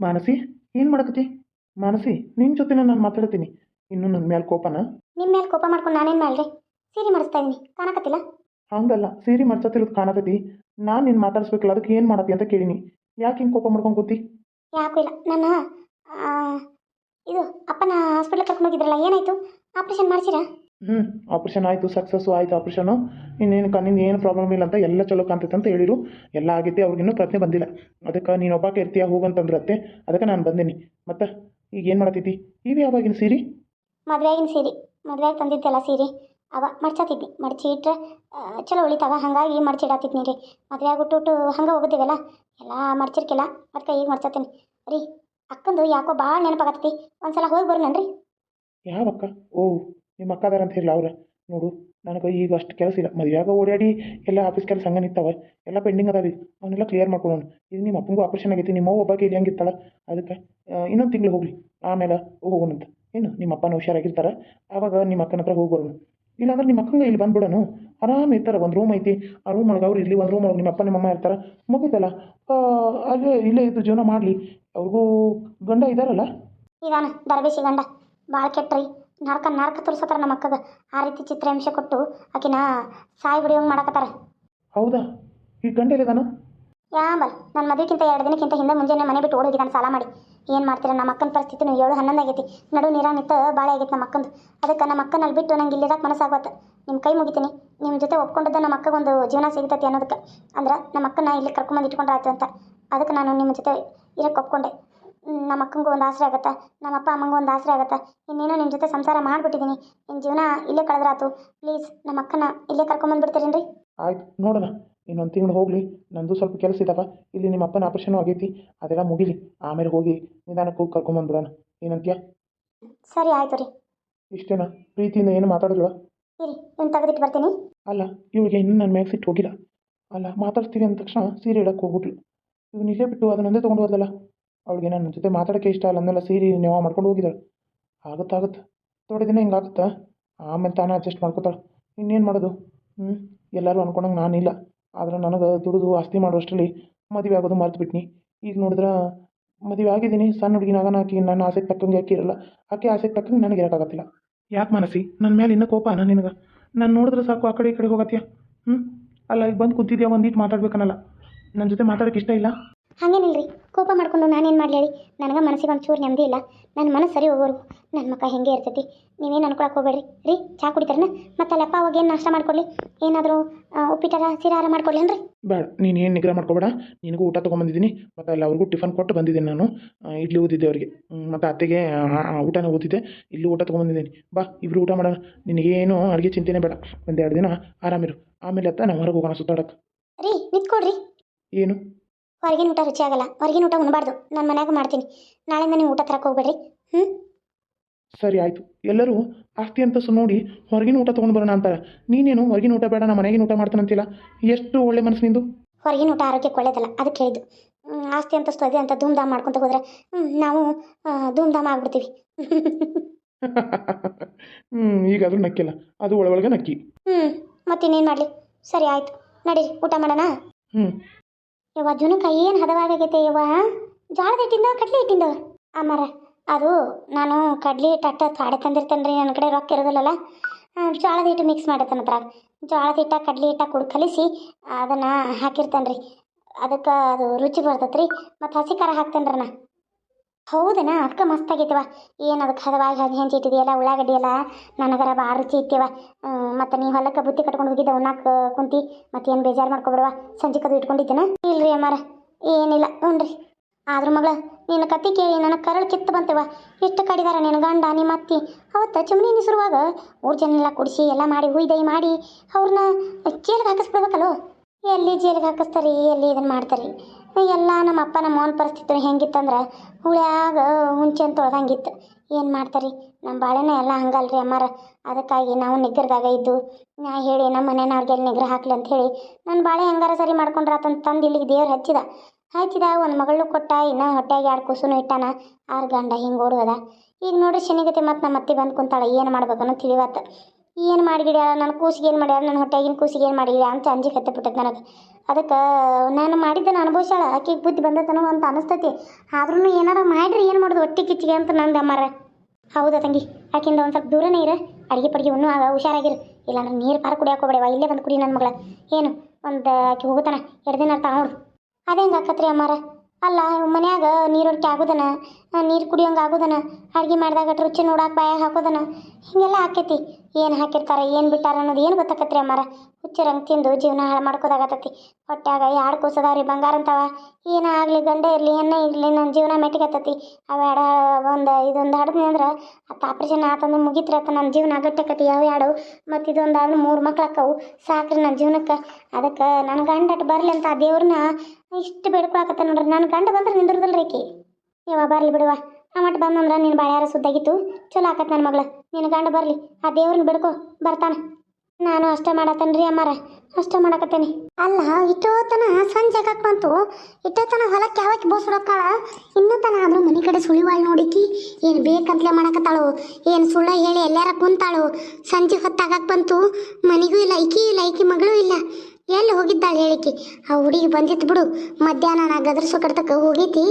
ಮಾನಸಿ ಏನು ಮಾಡಕತಿ ಮಾನಸಿ ನಿನ್ನ ಜೊತೆ ನಾನು ಮಾತಾಡ್ತೀನಿ. ಇನ್ನು ನನ್ನ ಮೇಲೆ ಕೋಪನ? ನಿಮ್ಮ ಮೇಲೆ ಕೋಪ ಮಾಡ್ಕೊಂಡು ನಾನೇನ್ ಮಾಡ್ರಿ ಸೀರೆ ಮಾಡಿಸ್ತಾ ಇದ್ದೀನಿ. ಕಾಣಕತ್ತಿಲ್ಲ? ಹಂಗಲ್ಲ ಸೀರೆ ಮಾಡ್ಸತ್ತಿರೋದು ಕಾಣತೈತಿ ನಾನು ನಿನ್ನ ಮಾತಾಡಿಸ್ಬೇಕಲ್ಲ ಅದಕ್ಕೆ ಏನು ಮಾಡತ್ತಿ ಅಂತ ಕೇಳಿನಿ. ಯಾಕೆ ಹಿಂಗೆ ಕೋಪ ಮಾಡ್ಕೊಂಡು ಕೂತಿ? ಯಾಕೂ ಇಲ್ಲ. ನನ್ನ ಆ, ಇದು ಅಪ್ಪನ ಹಾಸ್ಪಿಟ್ಲಿಗೆ ಕರ್ಕೊಂಡು ಹೋಗಿದ್ರಲ್ಲ ಏನಾಯಿತು? ಆಪ್ರೇಷನ್ ಮಾಡಿಸಿರಾ? ಹ್ಞೂ ಆಪ್ರೇಷನ್ ಆಯಿತು ಸಕ್ಸಸ್ಸು ಆಯಿತು ಆಪ್ರೇಷನು ಇನ್ನೇನು ಕಣ್ಣಿಂದ ಏನು ಪ್ರಾಬ್ಲಮ್ ಇಲ್ಲ ಅಂತ ಎಲ್ಲ ಚಲೋ ಕಾಣ್ತೈತೆ ಅಂತ ಹೇಳಿರು. ಎಲ್ಲ ಆಗೈತೆ ಅವ್ರಿಗಿನ್ನೂ ಪ್ರಶ್ನೆ ಬಂದಿಲ್ಲ. ಅದಕ್ಕೆ ನೀನು ಒಬ್ಬಾಕೆ ಇರ್ತೀಯ ಹೋಗಂತಂದ್ರತ್ತೆ ಅದಕ್ಕೆ ನಾನು ಬಂದೀನಿ. ಮತ್ತು ಈಗ ಏನು ಮಾಡತೈತಿ ಇವು ಯಾವಾಗಿನ ಸೀರೆ? ಮದುವೆಗಿನ ಸೀರೆ. ಮದುವೆಗೆ ತಂದಿದ್ದೆಲ್ಲ ಸೀರೆ. ಅವ ಮಡ್ಚಾತಿದ್ದಿ. ಮಡ್ಚಿ ಇಟ್ರೆ ಚಲೋ ಉಳಿತಾವ. ಹಾಗಾಗಿ ಮಡ್ಚಿಡತ್ತಿದ್ನಿ ರೀ. ಮದುವೆ ಆಗ್ಬಿಟ್ಟು ಹಂಗೆ ಹೋಗಿದ್ದೀವಲ್ಲ ಎಲ್ಲ ಮಡ್ಚಿರ್ಕಿಲ್ಲ. ಮತ್ತೆ ಈಗ ಮಡ್ಚಾತೀನಿ ರೀ ಅಕ್ಕಂದು ಯಾಕೋ ಭಾಳ ನೆನಪಾಗತ್ತೈತಿ. ಒಂದ್ಸಲ ಹೋಗಿ ಬರ್ನನ್ರಿ? ಯಾವ ಅಕ್ಕ ಓ ನಿಮ್ಮ ಅಕ್ಕ ಅದಾರ ಅಂತ ಹೇಳಿ ಅವ್ರ ನೋಡು, ನನಗೆ ಈಗ ಅಷ್ಟು ಕೆಲಸ ಇಲ್ಲ. ಮದುವೆಯಾಗ ಓಡಾಡಿ ಎಲ್ಲ ಆಫೀಸ್ ಕೆಲಸ ಹಂಗೆ ನಿಂತಾವ, ಎಲ್ಲ ಪೆಂಡಿಂಗ್ ಅದಾವೆ ಅವನ್ನೆಲ್ಲ ಕ್ಲಿಯರ್ ಮಾಡ್ಕೊಳ್ಳೋಣ ಈಗ ನಿಮ್ಮ ಅಪ್ಪಂಗೂ ಆಪ್ರೇಷನ್ ಆಗೈತಿ, ನಿಮ್ಮ ಅವ್ವ ಒಬ್ಬಾಕೆ ಇಲ್ಲಿ ಹೆಂಗಿರ್ತಾಳೆ. ಅದಕ್ಕೆ ಇನ್ನೊಂದು ತಿಂಗಳು ಹೋಗ್ಲಿ, ಆಮೇಲೆ ಹೋಗೋಣಂತ ಏನು, ನಿಮ್ಮ ಅಪ್ಪನ ಹುಷಾರಾಗಿರ್ತಾರೆ. ಆವಾಗ ನಿಮ್ಮ ಅಕ್ಕನ ಹತ್ರ ಹೋಗಿ ಇಲ್ಲಾಂದ್ರೆ ನಿಮ್ಮ ಅಕ್ಕಂಗೆ ಇಲ್ಲಿ ಬಂದ್ಬಿಡೋಣ. ಆರಾಮ್ ಇರ್ತಾರೆ, ಒಂದು ರೂಮ್ ಐತಿ. ಆ ರೂಮ್ ಒಳಗೆ ಅವ್ರು ಇಲ್ಲಿ ಒಂದು ರೂಮ್ ಒಳಗೆ ನಿಮ್ಮ ಅಪ್ಪ ನಿಮ್ಮ ಅಮ್ಮ ಇರ್ತಾರೆ. ಮುಗಿತಲ್ಲ? ಅಲ್ಲೇ, ಇಲ್ಲೇ ಇದ್ದು ಜೀವನ ಮಾಡಲಿ. ಅವ್ರಿಗೂ ಗಂಡ ಇದ್ದಾರಲ್ಲ ಇದಾನ ದರ್ಬೇಸಿ ಗಂಡ. ಭಾಳ ಕೆಟ್ಟ್ರಿ. ನರ್ಕ ನರ್ಕ ತೋರ್ಸತ್ತಾರ ನಮ್ಮ ಅಕ್ಕಗ. ಆ ರೀತಿ ಚಿತ್ರಹಿಂಸೆ ಕೊಟ್ಟು ಆಕಿನ ಸಾಯಿ ಬಿಡಿಯೋಂಗೆ ಮಾಡಕತ್ತಾರ. ಹೌದಾ? ಈ ಗಂಡ ಎಲ್ಲಿದಾನ ಯಾಂಬಲ್ ನನ್ನ ಮದುವೆಗಿಂತ ಎರಡು ದಿನಕ್ಕಿಂತ ಹಿಂದೆ ಮುಂಜಾನೆ ಮನೆ ಬಿಟ್ಟು ಓಡೋಗಿದ್ದಾನೆ ಸಾಲ ಮಾಡಿ. ಏನು ಮಾಡ್ತೀರ? ನಮ್ಮ ಅಕ್ಕನ ಪರಿಸ್ಥಿತಿ ನೀವು ಏಳು ಹನ್ನೊಂದು ಆಗೈತಿ. ನಡು ನೀರ ನಿಂತ ಭಾಳ ಆಗೈತಿ ನಮ್ಮ ಅಕ್ಕಂದು. ಅದಕ್ಕೆ ನಮ್ಮ ಅಕ್ಕನ ಅಲ್ಲಿ ಬಿಟ್ಟು ನಂಗೆ ಇಲ್ಲಿರಕ್ಕೆ ಮನಸ್ಸಾಗತ್ತೆ ನಿಮ್ಮ ಕೈ ಮುಗಿತೀನಿ. ನಿಮ್ಮ ಜೊತೆ ಒಪ್ಕೊಂಡದ್ದು ನಮ್ಮ ಅಕ್ಕಗೊಂದು ಜೀವನ ಸಿಗ್ತೈತಿ ಅನ್ನೋದಕ್ಕೆ. ಅಂದ್ರೆ ನಮ್ಮ ಅಕ್ಕನ ಇಲ್ಲಿ ಕರ್ಕೊಂಬಂದು ಇಟ್ಕೊಂಡ್ರೆ ಆಯ್ತು ಅಂತ. ಅದಕ್ಕೆ ನಾನು ನಿಮ್ಮ ಜೊತೆ ಇರಕ್ಕೆ ಒಪ್ಕೊಂಡೆ. ನಮ್ಮ ಅಕ್ಕಂಗೂ ಒಂದು ಆಸರೆ ಆಗುತ್ತೆ ನಮ್ಮ ಅಪ್ಪ ಅಮ್ಮಂಗೂ ಒಂದು ಆಸರೆ ಆಗತ್ತೆ. ಇನ್ನೇನೋ ನಿಮ್ಮ ಜೊತೆ ಸಂಸಾರ ಮಾಡಿಬಿಟ್ಟಿದ್ದೀನಿ ನಿಮ್ಮ ಜೀವನ ಇಲ್ಲೇ ಕಳೆದ್ರಾತು. ಪ್ಲೀಸ್ ನಮ್ಮ ಅಕ್ಕನ ಇಲ್ಲೇ ಕರ್ಕೊಂಬಂದ್ಬಿಡ್ತೀರೇನ್ರಿ ಆಯ್ತು ನೋಡೋಣ. ಇನ್ನೊಂದು ತಿಂಗಳು ಹೋಗಲಿ. ನಂದು ಸ್ವಲ್ಪ ಕೆಲಸ ಇದ್ದಾವ ಇಲ್ಲಿ ನಿಮ್ಮ ಅಪ್ಪನ ಆಪರೇಷನ್ ಆಗೈತಿ. ಅದೆಲ್ಲ ಮುಗಿಲಿ. ಆಮೇಲೆ ಹೋಗಿ ನಿಧಾನಕ್ಕೆ ಹೋಗಿ ಕರ್ಕೊಂಬಂದ್ಬಿಡೋಣ ಏನಂತೀಯ? ಸರಿ ಆಯ್ತು ರೀ. ಇಷ್ಟೇನಾ? ಪ್ರೀತಿಯಿಂದ ಏನು ಮಾತಾಡಿದ್ವಾ ಇರಿ ಇವ್ನು ತೆಗೆದಿಟ್ಟು ಬರ್ತೀನಿ. ಅಲ್ಲ ಇವಳಿಗೆ ಇನ್ನೂ ನನ್ನ ಮ್ಯಾಗ ಸಿಟ್ಟು ಹೋಗಿಲ್ಲ. ಅಲ್ಲ ಮಾತಾಡ್ತೀವಿ ಅಂದ ತಕ್ಷಣ ಸೀರೆ ಇಡಕ್ಕೆ ಹೋಗ್ಬಿಟ್ಲು. ಇವ್ನು ಇಲ್ಲೇ ಬಿಟ್ಟು ಅದನ್ನೊಂದೇ ತೊಗೊಂಡು ಹೋದಲ್ಲ ಅವಳಿಗೆ ನನ್ನ ಜೊತೆ ಮಾತಾಡೋಕ್ಕೆ ಇಷ್ಟ ಇಲ್ಲ. ಅಂದೆಲ್ಲ ಸೀರಿ ನೀವು ಮಾಡ್ಕೊಂಡು ಹೋಗಿದ್ದಾಳೆ. ಆಗುತ್ತಾಗುತ್ತೆ ಥೋಡೆ ದಿನ ಹಿಂಗಾಗುತ್ತಾ ಆಮೇಲೆ ತಾನೇ ಅಡ್ಜಸ್ಟ್ ಮಾಡ್ಕೋತಾಳೆ. ಇನ್ನೇನು ಮಾಡೋದು? ಹ್ಞೂ ಎಲ್ಲರೂ ಅನ್ಕೊಂಡಂಗೆ ನಾನಿಲ್ಲ. ಆದ್ರೆ ನನಗೆ ದುಡಿದು ಆಸ್ತಿ ಮಾಡೋಷ್ಟರಲ್ಲಿ ಮದುವೆ ಆಗೋದು ಮರೆತು ಬಿಟ್ನಿ. ಈಗ ನೋಡಿದ್ರೆ ಮದುವೆ ಆಗಿದ್ದೀನಿ. ಸಣ್ಣ ಹುಡುಗಿನಾಗನ ಆಕಿ ನನ್ನ ಆಸೆಗೆ ತಕ್ಕಂಗೆ ಆಕಿ ಇರಲ್ಲ. ಆಕೆ ಆಸೆಗೆ ತಕ್ಕಂಗೆ ನನಗೆ ಇರೋಕ್ಕಾಗತ್ತಿಲ್ಲ. ಯಾಕೆ ಮನಸ್ಸಿ? ನನ್ನ ಮೇಲೆ ಇನ್ನೂ ಕೋಪ ಅನ್ನ ನಿನಗೆ? ನಾನು ನೋಡಿದ್ರೆ ಸಾಕು ಆ ಕಡೆ ಈ ಕಡೆ ಹೋಗತ್ತೀಯ ಹ್ಞೂ ಅಲ್ಲ ಈಗ ಬಂದು ಕೂತಿದ್ಯಾ? ಒಂದಿಟ್ಟು ಮಾತಾಡ್ಬೇಕನ್ನಲ್ಲ ನನ್ನ ಜೊತೆ ಮಾತಾಡೋಕ್ಕೆ ಇಷ್ಟ ಇಲ್ಲ? ಹಾಗೇನಿಲ್ರಿ ಕೋಪ ಮಾಡ್ಕೊಂಡು ನಾನೇನು ಮಾಡಲಿ ಹೇಳಿ. ನನಗೆ ಮನಸ್ಸಿಗೆ ಒಂಚೂರು ಚೂರು ನೆಮ್ಮದಿ ಇಲ್ಲ. ನನ್ನ ಮನಸ್ಸು ಸರಿ ಹೋಗೋರು ನನ್ನ ಮಕ್ಕ ಹೆಂಗೆ ಇರ್ತೈತಿ ನೀವೇನು ಅನ್ಕೊಳಕ್ಕೆ ಹೋಗ್ಬೇಡ್ರಿ. ರೀ ಚಾ ಕುಡಿತಾರನ? ಮತ್ತೆ ಅಲ್ಲಪ್ಪ ಅವಾಗ ಏನು ನಾಷ್ಟ ಮಾಡ್ಕೊಳ್ಳಿ ಏನಾದರೂ ಉಪ್ಪಿಟ್ಟಾರ ಸಿರಾರ ಮಾಡ್ಕೊಳ್ಳೇನ್ರಿ ಬೇಡ ನೀನು ಏನು ನಿಗ್ರಹ ಮಾಡ್ಕೋಬೇಡ. ನಿನಗೂ ಊಟ ತೊಗೊಂಬಂದಿದ್ದೀನಿ ಮತ್ತು ಅಲ್ಲಿ ಅವ್ರಿಗೂ ಟಿಫನ್ ಕೊಟ್ಟು ಬಂದಿದ್ದೀನಿ ನಾನು. ಇಡ್ಲಿ ಊದಿದ್ದೆ ಅವರಿಗೆ. ಮತ್ತು ಅತ್ತೆಗೆ ಊಟನೇ ಓದಿದ್ದೆ ಊಟನ ಊದಿದ್ದೆ. ಇಲ್ಲಿ ಊಟ ತೊಗೊಂಬಂದಿದ್ದೀನಿ. ಬಾ ಇಬ್ಬರು ಊಟ ಮಾಡೋಣ. ನಿನಗೇನು ಅಡುಗೆ ಚಿಂತೆನೇ ಬೇಡ. ಒಂದೆರಡು ದಿನ ಆರಾಮಿರು. ಆಮೇಲೆ ಅತ್ತ ನಾವು ಹೊರಗೆ ಹೋಗೋಣ ಸುತ್ತಾಡಕ್ಕೆ ರೀ ನಿಂತ್ಕೊಡ್ರಿ. ಏನು? ಹೊರಗಿನ ಊಟ ರುಚಿ ಆಗಲ್ಲ ಹೊರಗಿನ ಊಟ ಉಣ್ಬಾರ್ದು. ನಾನು ಮನ್ಯಾಗ ಮಾಡ್ತೀನಿ. ನಾಳೆಯಿಂದ ನೀವು ಊಟ ತರಕ್ಕೆ ಹೋಗ್ಬೇಡ್ರಿ. ಹ್ಞೂ ಸರಿ ಆಯಿತು. ಎಲ್ಲರೂ ಆಸ್ತಿ ಅಂತ ನೋಡಿ ಹೊರಗಿನ ಊಟ ತೊಗೊಂಡು ಬರೋಣ ಅಂತಾರೆ. ನೀನೇನು ಹೊರಗಿನ ಊಟ ಬೇಡ ನಾನು ಮನೆಗಿನ ಊಟ ಮಾಡ್ತಾನಂತಿಲ್ಲ ಎಷ್ಟು ಒಳ್ಳೆ ಮನಸ್ಸು ನಿಂದು? ಹೊರಗಿನ ಊಟ ಆರೋಗ್ಯಕ್ಕೆ ಒಳ್ಳೇದಲ್ಲ. ಅದಕ್ಕೆ ಹೇಳಿದ್ದು. ಹ್ಮ್, ಆಸ್ತಿ ಅಂತಸ್ತು ಅದೇ ಅಂತ ಧೂಮ್ ಮಾಡ್ಕೊಂತ ಹೋದ್ರೆ ಹ್ಮ್, ನಾವು ಆ, ಧೂಮ್ ಧಾಮ್ ಆಗ್ಬಿಡ್ತೀವಿ. ಹ್ಞೂ ಈಗ ಅದು ನಕ್ಕಿಲ್ಲ. ಅದು ಒಳಗೊಳಗೆ ನಕ್ಕಿ. ಹ್ಞೂ ಮತ್ತಿನ್ನೇನು ಮಾಡಲಿ? ಸರಿ ಆಯ್ತು. ನಡೀರಿ ಊಟ ಮಾಡೋಣ? ಹ್ಞೂ ಯವ್ವ, ಜುನುಕ ಏನು ಹದವಾಗೈತೆ ಯವ್ವ? ಜಾಳದ ಹಿಟ್ಟಿಂದ, ಕಡ್ಲಿ ಹಿಟ್ಟಿಂದ? ಅಮ್ಮರ, ಅದು ನಾನು ಕಡ್ಲಿ ಹಿಟ್ಟು ಅಟ್ಟ ತಾಡೆ ತಂದಿರ್ತೇನೆ ರೀ ನನ್ನ ಕಡೆ ರೊಕ್ಕ ಇರೋದಿಲ್ಲಲ್ಲ. ಜೋಳದ ಹಿಟ್ಟು ಮಿಕ್ಸ್ ಮಾಡತ್ತನ ಅದ್ರಾಗ. ಜೋಳದ ಹಿಟ್ಟ, ಕಡ್ಲಿ ಹಿಟ್ಟ ಕುಡ್ ಕಲಿಸಿ ಅದನ್ನು ಹಾಕಿರ್ತೇನೆ ರೀ. ಅದಕ್ಕೆ ಅದು ರುಚಿ ಬರ್ತೈತೆ ರೀ ಮತ್ತು ಹಸಿ ಖಾರ ಹಾಕ್ತೇನೆ ರೀ ನಾ. ಹೌದನಾ? ಅದಕ್ಕೆ ಮಸ್ತ್ ಆಗೈತಿವ ಏನು ಅದಕ್ಕೆ ಹದವಾಗಿ ಹದ ಹೆಂಚಿ ಇಟ್ಟಿದೆಯಲ್ಲ ಉಳ್ಳಾಗಡ್ಡಿ ಎಲ್ಲ ನನಗರ ಭಾಳ ರುಚಿ ಇಟ್ಟಿವ ಮತ್ತು ನೀವು ಹೊಲಕ್ಕೆ ಬುತ್ತಿ ಕಟ್ಕೊಂಡು ಹೋಗಿದ್ದೆ ಉಣ್ಣಾಕ ಕುಂತಿ ಮತ್ತೇನು ಬೇಜಾರು ಮಾಡ್ಕೊಬಿಡುವ. ಸಂಜೆ ಕದು ಇಟ್ಕೊಂಡಿದ್ದೇನ? ಇಲ್ರಿ ಅಮ್ಮಾರ. ಏನಿಲ್ಲ ಹ್ಞೂ ಆದ್ರೂ ಮಗಳ, ನಿನ್ನ ಕತ್ತಿ ಕೇಳಿ ನನಗೆ ಕರಳು ಕಿತ್ತು ಬಂತವ ಎಷ್ಟು ಕಡಿದಾರ ನಿನ್ನ ಗಂಡ ನಿಮ್ಮ ಅತ್ತಿ? ಅವತ್ತು ಚುಮ್ನಿ ನಿಸರುವಾಗ ಊರು ಜನ ಎಲ್ಲ ಕುಡಿಸಿ ಎಲ್ಲ ಮಾಡಿ ಹುಯ್ದೈ ಮಾಡಿ ಅವ್ರನ್ನ ಜೇಲಿಗೆ ಹಾಕಿಸ್ಬಿಡ್ಬೇಕಲ್ಲೋ? ಎಲ್ಲಿ ಜೇಲಿಗೆ ಹಾಕಿಸ್ತಾರೆ, ಎಲ್ಲಿ ಇದನ್ನು ಮಾಡ್ತಾರಿ? ಎಲ್ಲ ನಮ್ಮ ಅಪ್ಪ ನಮ್ಮ ಅವನ ಪರಿಸ್ಥಿತಿ ಹೆಂಗಿತ್ತಂದ್ರೆ ಹುಳ್ಯಾಗ ಹುಂಚೆನ್ ತೊಳ್ದಂಗಿತ್ತು. ಏನು ಮಾಡ್ತಾರಿ? ನಮ್ಮ ಬಾಳೆನ ಎಲ್ಲ ಹಂಗಲ್ರಿ ಅಮ್ಮಾರ. ಅದಕ್ಕಾಗಿ ನಾವು ನಿಗ್ರದಾಗ ಇದ್ದು, ನಾ ಹೇಳಿ ನಮ್ಮ ಮನೆಯವ್ರಿಗೆಲ್ಲ ನಿಗ್ರಹ ಹಾಕ್ಲಿ ಅಂತ ಹೇಳಿ, ನನ್ನ ಬಾಳೆ ಹೆಂಗಾರ ಸರಿ ಮಾಡ್ಕೊಂಡ್ರಾತಂತ ತಂದು ಇಲ್ಲಿಗೆ ದೇವ್ರು ಹಚ್ಚಿದ. ಹಚ್ಚಿದ, ಒಂದು ಮಗಳು ಕೊಟ್ಟ, ಇನ್ನು ಹೊಟ್ಟೆಗೆ ಎರಡು ಕುಸುನು ಇಟ್ಟಾನ, ಆರು ಗಂಡ ಹಿಂಗೆ ಓಡೋದ ಈಗ ನೋಡ್ರಿ ಶನಿಗತೆ ಮತ್ತು ನಮ್ಮ ಅತ್ತೆ ಬಂದು ಕುಂತಾಳೆ, ಏನು ಮಾಡ್ಬೇಕನ್ನೋ ತಿಳಿವತ್ತ. ಏನು ಮಾಡಿಗಿಡ ನನ್ನ ಕೂಸಿಗೆ ಏನು ಮಾಡ್ಯಾರ ನನ್ನ ಹೊಟ್ಟೆಗಿನ ಕೂಸಿಗೆ ಏನು ಮಾಡಿಗಿಡ ಅಂತ ಅಂಜಿಕೆ ಹತ್ತಿ ಬಿಟ್ಟೈತೆ ನನಗೆ. ಅದಕ್ಕೆ ನಾನು ಮಾಡಿದ್ದನ್ನು ಅನುಭವಿಸಾಳ ಆಕೆಗೆ ಬುದ್ಧಿ ಬಂದತನೋ ಅಂತ ಅನಿಸ್ತೈತಿ. ಆದ್ರೂ ಏನಾರ ಮಾಡಿರಿ, ಏನು ಮಾಡೋದು? ಹೊಟ್ಟೆ ಕಿಚ್ಚಿಗೆ ಅಂತ ನಂದು ಅಮ್ಮಾರ. ಹೌದಾ ತಂಗಿ, ಆಕಿಂದ ಒಂದು ಸ್ವಲ್ಪ ದೂರನೇ ಇರ. ಅಡುಗೆ ಪಡಿಗೆ ಇನ್ನೂ ಆಗ ಹುಷಾರಾಗಿರು. ಇಲ್ಲಾಂದ್ರೆ ನೀರು ಪಾರ ಕುಡಿಯಾಕ ಹೋಗ್ಬೇಡವ ಇಲ್ಲೇ ಬಂದು ಕುಡಿ ನನ್ನ ಮಗಳ. ಏನು? ಒಂದು ಆಕೆ ಹೋಗುತ್ತಾನ? ಎರಡು ದಿನ ಅರ್ಥ ನೋಡು. ಅದೇ ಹೆಂಗೆ ಆಕತ್ರಿ ಅಮ್ಮಾರ? ಅಲ್ಲ ಮನ್ಯಾಗ ನೀರೊಡ್ಕೆ ಆಗೋದನ? ನೀರು ಕುಡಿಯೋಂಗೆ ಆಗೋದನ? ಅಡುಗೆ ಮಾಡಿದಾಗ ರುಚಿ ನೋಡಕ್ಕೆ ಬಾಯಾಗ ಹಾಕೋದನ? ಹೀಗೆಲ್ಲ ಆಕೈತಿ. ಏನು ಹಾಕಿರ್ತಾರೆ, ಏನು ಬಿಟ್ಟಾರ ಅನ್ನೋದು ಏನು ಗೊತ್ತಾಕತ್ರಿ ಅಮ್ಮಾರ? ಹುಚ್ಚರಂಗೆ ತಿಂದು ಜೀವನ ಹಾಳು ಮಾಡ್ಕೋದಾಗತ್ತೈತಿ. ಹೊಟ್ಯಾಗ ಎರಡು ಕೂಸದಾವ್ರಿ, ಬಂಗಾರ ಅಂತಾವ. ಏನೇ ಆಗಲಿ, ಗಂಡ ಇರಲಿ ಏನೇ ಇರಲಿ ನನ್ನ ಜೀವನ ಮೆಟ್ಟಿಗತ್ತೈತಿ ಅವ ಎಡ ಒಂದು, ಇದೊಂದು ಹಡ್ದ್ನಿ ಅಂದ್ರೆ ಅತ್ತ ಆಪ್ರೇಷನ್ ಆತಂದು ಮುಗಿತ್ರತ್ತ ನನ್ನ ಜೀವನ ಗಟ್ಟಕತಿ ಯಾವ ಎರಡು ಮತ್ತು ಇದೊಂದು ಆದ್ರೆ ಮೂರು ಮಕ್ಳು ಅಕ್ಕವು. ಸಾಕ್ರಿ ನನ್ನ ಜೀವನಕ್ಕೆ. ಅದಕ್ಕೆ ನನ್ನ ಗಂಡ ಅಟ್ ಬರಲಿ ಅಂತ ಆ ದೇವ್ರನ್ನ ಇಷ್ಟು ಬೇಡ್ಕೊಳಕತ್ತ ನೋಡ್ರಿ. ನನ್ನ ಗಂಡ ಬಂದ್ರೆ ನಿಂದ್ರದಲ್ರಿ ಆಕಿ. ಯವ್ವ ಬರಲಿ ಬಿಡುವ. ಆ ಬಂದಂದ್ರ ನಿನ್ ಬಾಳ್ಯಾರ ಸುದ್ದಾಗಿತ್ತು, ಚಲೋ ಆಕತ್ ನನ್ನ ಮಗಳ. ನಿನ್ನ ಗಂಡ ಬರಲಿ, ಆ ದೇವ್ರನ್ನ ಬಿಡ್ಕೊ, ಬರ್ತಾನೆ. ನಾನು ಅಷ್ಟ ಮಾಡತ್ತೇನ್ರಿ ಅಮ್ಮಾರ, ಅಷ್ಟ ಮಾಡಕತ್ತೇನೆ. ಅಲ್ಲ ಇಟ್ಟೋತನ ಸಂಜೆ ಯಾಕಕ್ ಬಂತು. ಇಟ್ಟೋತನ ಹೊಲಕ್ಕೆ ಯಾವಕ್ಕೆ ಬೋಸ್ ಹೊಡಕ್ಕಾಳ ಇನ್ನೂ ತನ ಆದ್ರೂ ಮನೆ ಕಡೆ ಸುಳಿವಾಳ್ ನೋಡಿಕಿ, ಏನು ಬೇಕಂತಲೇ ಮಾಡಕತ್ತಾಳು. ಏನು ಸುಳ್ಳ ಹೇಳಿ ಎಲ್ಲಾರ ಕುಂತಾಳು. ಸಂಜೆ ಹೊತ್ತಾಗಕ್ಕೆ ಬಂತು. ಮನೆಗೂ ಇಲ್ಲ ಐಕಿ ಇಲ್ಲ ಐಕಿ ಮಗಳೂ ಇಲ್ಲ. ಎಲ್ಲಿ ಹೋಗಿದ್ದಾಳೆ ಹೇಳಿಕೆ? ಆ ಹುಡುಗಿ ಬಂದಿತ್ತು ಬಿಡು. ಮಧ್ಯಾಹ್ನ ನಾ ಗದರ್ಸೋ ಕಡ್ತಕ್ಕ ಹೋಗೈತಿ.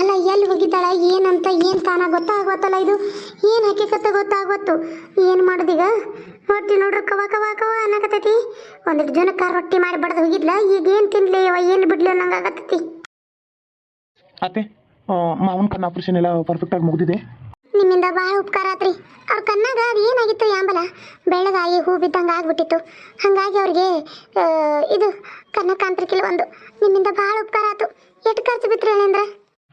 ಅಲ್ಲ, ಎಲ್ಲಿ ಹೋಗಿದ್ದಾಳೆ? ಏನಂತ, ಏನು ತಾನ ಗೊತ್ತಾಗುತ್ತಲ್ಲ ಇದು? ಏನು ಹಕ್ಕಿಕತ್ತ ಗೊತ್ತಾಗತ್ತು ಏನು ಮಾಡೋದೀಗ? ಹೊಟ್ಟಿ ನೋಡ್ರಿ ಕವ ಕವ ಕವ ಅನ್ನಕತ್ತೈತಿ. ಒಂದಿಟ್ಟು ಜನಕ್ಕೆ ರೊಟ್ಟಿ ಮಾಡಿ ಬಡ್ದು ಹೋಗಿದ್ಲ? ಈಗ ಏನು ತಿನ್ಲಿ ಅವ ಏನು ಬಿಡ್ಲಿ ಅನ್ನಂಗೆ ಆಗತ್ತೈತಿ ಅತ್ತೆ ಮಾವನ ಕಣ್ಣು ಆಪ್ರೇಷನ್ ಎಲ್ಲ ಪರ್ಫೆಕ್ಟಾಗಿ ಮುಗಿದಿದೆ. ನಿಮ್ಮಿಂದ ಭಾಳ ಉಪಕಾರ ಆತ್ರಿ. ಅವ್ರ ಕಣ್ಣಾಗ ಅದು ಏನಾಗಿತ್ತು ಯಾಂಬಲ? ಬೆಳ್ಳಗಾಗಿ ಹೂ ಬಿದ್ದಂಗೆ ಆಗ್ಬಿಟ್ಟಿತ್ತು. ಹಾಗಾಗಿ ಅವ್ರಿಗೆ ಇದು ಕಣ್ಣ ಒಂದು. ನಿಮ್ಮಿಂದ ಭಾಳ ಉಪಕಾರ ಆತು. ಎಷ್ಟು ಖರ್ಚು ಬಿತ್ರಿ ಹೇಳೇಂದ್ರ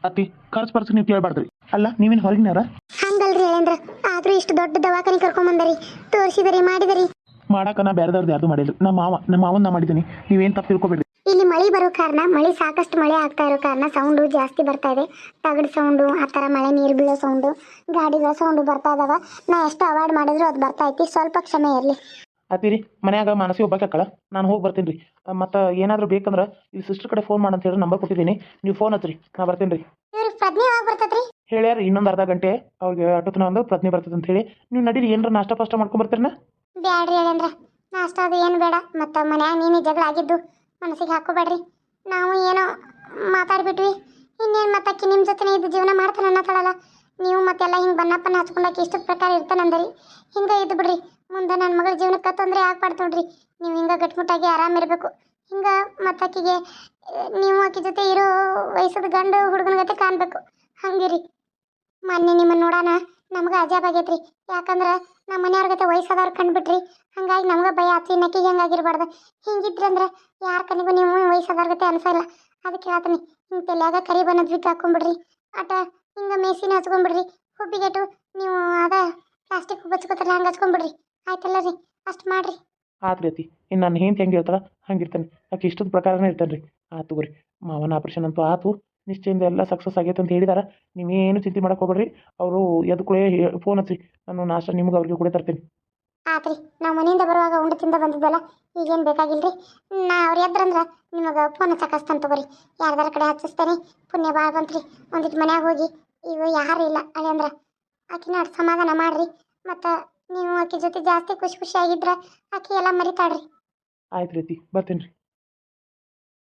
ಅತ್ತಿ ಖರ್ಚು ಪರ್ಚು ನೀವು ಕೇಳಬಾರ್ದ್ರಿ. ಅಲ್ಲ ನೀವೇನು ಹೊರಗಿನವ್ರ ಹಂಗಲ್ರಿ ಹೇಳೇಂದ್ರ ಆದ್ರೂ ಇಷ್ಟು ದೊಡ್ಡ ದವಾಖಾನೆ ಕರ್ಕೊಂಬಂದರಿ ತೋರಿಸಿದರಿ ಮಾಡಿದರಿ. ಮಾಡಾಕ ನಾ ಬೇರೆದವ್ರದ್ದು ಯಾರ್ದು ಮಾಡಿಲ್ಲ ನಮ್ಮ ಮಾವ ನಮ್ಮ ಮಾವನ್ನ ಮಾಡಿದ್ದೀನಿ. ನೀವೇನು ತಪ್ಪು ತಿಳ್ಕೊಬೇಡ್ರಿ. ಇಲ್ಲಿ ಮಳೆ ಬರೋ ಕಾರಣ ಮಳೆ ಸಾಕಷ್ಟು ಮಳೆ ಆಗ್ತಾ ಇರೋ ಕಾರಣ ಸೌಂಡು ಜಾಸ್ತಿ ಬರ್ತಾ ಇದೆ. ತಗಡು ಸೌಂಡು ಆ ಥರ ಮಳೆ ನೀರು ಬೀಳೋ ಸೌಂಡು ಗಾಡಿಗಳ ಸೌಂಡು ಬರ್ತಾ ಇದಾವ. ನಾ ಎಷ್ಟು ಅವಾಯ್ಡ್ ಮಾಡಿದ್ರು ಅದು ಬರ್ತಾ ಐತಿ. ಸ್ವಲ್ಪ ಕ್ಷಮೆ ಇರಲಿ. ಆತೀರಿ ಮನ್ಯಾಗ ಮಾನಸಿ ಒಬ್ಬಾಕಳ ನಾನು ಹೋಗಿ ಬರ್ತೀನಿ ರೀ. ಮತ್ತು ಏನಾದರೂ ಬೇಕಂದ್ರೆ ಇಲ್ಲಿ ಸಿಸ್ಟರ್ ಕಡೆ ಫೋನ್ ಮಾಡಂತ ಹೇಳಿ ನಂಬರ್ ಕೊಟ್ಟಿದ್ದೀನಿ. ನೀವು ಫೋನ್ ಹಚ್ಚಿರಿ ನಾ ಬರ್ತೀನಿ ರೀ. ಇವ್ರಿಗೆ ಪ್ರಜ್ಞೆ ಯಾವಾಗ ಬರ್ತೈತ್ರಿ? ಹೇಳ್ಯಾರ ಇನ್ನೊಂದು ಅರ್ಧ ಗಂಟೆ ಅವ್ರಿಗೆ ಅಟೋತನ ಒಂದು ಪ್ರಜ್ಞೆ ಬರ್ತದೆ ಅಂತ ಹೇಳಿ. ನೀವು ನಡೀರಿ ಏನಾರ ನಾಷ್ಟ ಪಾಷ್ಟ ಮಾಡ್ಕೊಂಡ್ ಬರ್ತೀರನ? ಬ್ಯಾಡ್ರಿ ಹೇಳಂದ್ರ ನಾಷ್ಟ ಅದು ಏನು ಬೇಡ. ಮತ್ತು ಮನ್ಯಾಗ ನೀನೇ ಜಗಳ ಆಗಿದ್ದು. ಮನಸ್ಸಿಗೆ ಹಾಕೋಬೇಡ್ರಿ. ನಾವು ಏನೋ ಮಾತಾಡ್ಬಿಟ್ವಿ. ಇನ್ನೇನು ಮತ್ತೆ ಅಕ್ಕಿ ನಿಮ್ಮ ಜೊತೆ ಇದು ಜೀವನ ಮಾಡ್ತಾನೆ ಅನ್ನತ್ತಾಳಲ್ಲ. ನೀವು ಮತ್ತೆಲ್ಲ ಹಿಂಗೆ ಬನ್ನಪ್ಪನ ಹಚ್ಕೊಂಡಾಕಿ ಇಷ್ಟು ಪ್ರಕಾರ ಇರ್ತಾನಂದರಿ. ಹಿಂಗೆ ಇದ್ದು ಬಿಡ್ರಿ. ಮುಂದೆ ನನ್ನ ಮಗಳ ಜೀವನಕ್ಕೆ ತೊಂದರೆ ಆಗ್ಬಾರ್ದು ನೋಡ್ರಿ. ನೀವು ಹಿಂಗೆ ಗಟ್ಮುಟ್ಟಾಗಿ ಆರಾಮಿರಬೇಕು ಹಿಂಗೆ ಮತ್ತೆ ಆಕಿಗೆ ನೀವು ಆಕಿ ಜೊತೆ ಇರೋ ವಯಸ್ಸದ ಗಂಡು ಹುಡುಗನ ಜೊತೆ ಕಾಣಬೇಕು. ಹಂಗಿರಿ. ಮೊನ್ನೆ ನಿಮ್ಮನ್ನು ನೋಡೋಣ ನಮ್ಗೆ ಅಜಾಬ್ ಆಗೈತ್ರಿ. ಯಾಕಂದ್ರೆ ನಮ್ಮ ಮನೆಯವ್ರ ಜೊತೆ ವಯಸ್ಸಾದವ್ರು ಕಂಡ್ಬಿಟ್ರಿ. ಹಂಗಾಗಿ ನಮ್ಗೆ ಭಯ ಆತು ಹೆಂಗಾಗಿರ್ಬಾರ್ದು. ಹಿಂಗಿದ್ರೆ ಅಂದ್ರೆ ಯಾರ ಕನಿಗೂ ನೀವು ವಯಸ್ಸಾದವ್ರ ಜೊತೆ ಅನ್ಸಲ್ಲ ಅದಕ್ಕೆ ಹೇಳ್ತೀನಿ, ಹಿಂಗೆ ತಲೆಯಾಗ ಕರಿ ಬಣ್ಣದ ವಿಗ್ ಹಾಕೊಂಡ್ಬಿಡ್ರಿ ಆಟ ಹಿಂಗೆ ಮೇಸಿನ ಹಚ್ಕೊಂಡ್ಬಿಡ್ರಿ ಹುಬ್ಬಿಗೆಟು ನೀವು ಅದ ಪ್ಲಾಸ್ಟಿಕ್ ಹುಬ್ಬು ಹಚ್ಕೋತಾರಲ್ಲ, ಹಂಗೆ ಹಚ್ಕೊಂಡ್ಬಿಡ್ರಿ ಆಯ್ತಲ್ಲ ರೀ, ಅಷ್ಟು ಮಾಡ್ರಿ. ಆತ್ರಿ ಇನ್ನು ನನ್ನ ಹೆಂಡ್ತಿ ಹೆಂಗೆ ಹೇಳ್ತಾಳ ಹಂಗೆ ಇರ್ತಾನೆ ಆಕೆ ಇಷ್ಟದ ಪ್ರಕಾರನೇ ಇರ್ತಾನೆ ರೀ ಆತು ತಗೋರಿ, ಮಾವನ ಆಪ್ರೇಷನ್ ಅಂತೂ ಆತು. ನಿಶ್ಚಯಿಂದ ಎಲ್ಲ ಸಕ್ಸಸ್ ಆಗೈತೆ ಅಂತ ಹೇಳಿದಾರೆ. ನೀವೇನು ಚಿಂತೆ ಮಾಡಕ್ಕೆ ಹೋಗ್ಬೇಡ್ರಿ. ಅವರು ಎದ್ದು ಕೂಡ ಫೋನ್ ಹಚ್ಚಿ ನಾನು ನಾಷ್ಟ ನಿಮ್ಗೆ ಅವ್ರಿಗೆ ಕೂಡ ತರ್ತೀನಿ. ಆತ್ರಿ ನಾವು ಮನೆಯಿಂದ ಬರುವಾಗ ಉಂಡು ತಿಂದ ಬಂದಿದ್ದಲ್ಲ ಈಗೇನು ಬೇಕಾಗಿಲ್ರಿ? ನಾ ಅವ್ರು ಎದ್ರಂದ್ರೆ ನಿಮಗೆ ಫೋನ್ ಹಚ್ಚಕಸ್ತಾನೆ ತಗೋರಿ. ಯಾರ್ದಾರ ಕಡೆ ಹಚ್ಚಿಸ್ತೇನೆ ಪುಣ್ಯ ಭಾಳ ಬಂತ್ರಿ. ಒಂದಿಟ್ಟು ಮನ್ಯಾಗ ಹೋಗಿ ಈಗ ಯಾರು ಇಲ್ಲ ಅದೇ ಅಂದ್ರೆ. ಆಕಿನ ಅಷ್ಟ್ ಸಮಾಧಾನ ಮಾಡ್ರಿ. ಮತ್ತು ನೀವು ಆಕೆ ಜೊತೆ ಜಾಸ್ತಿ ಖುಷಿ ಖುಷಿಯಾಗಿದ್ರೆ ಆಕೆ ಎಲ್ಲ ಮರಿತಾಳ್ರಿ. ಆಯ್ತು ರೀತಿ ಬರ್ತೀನಿ ರೀ.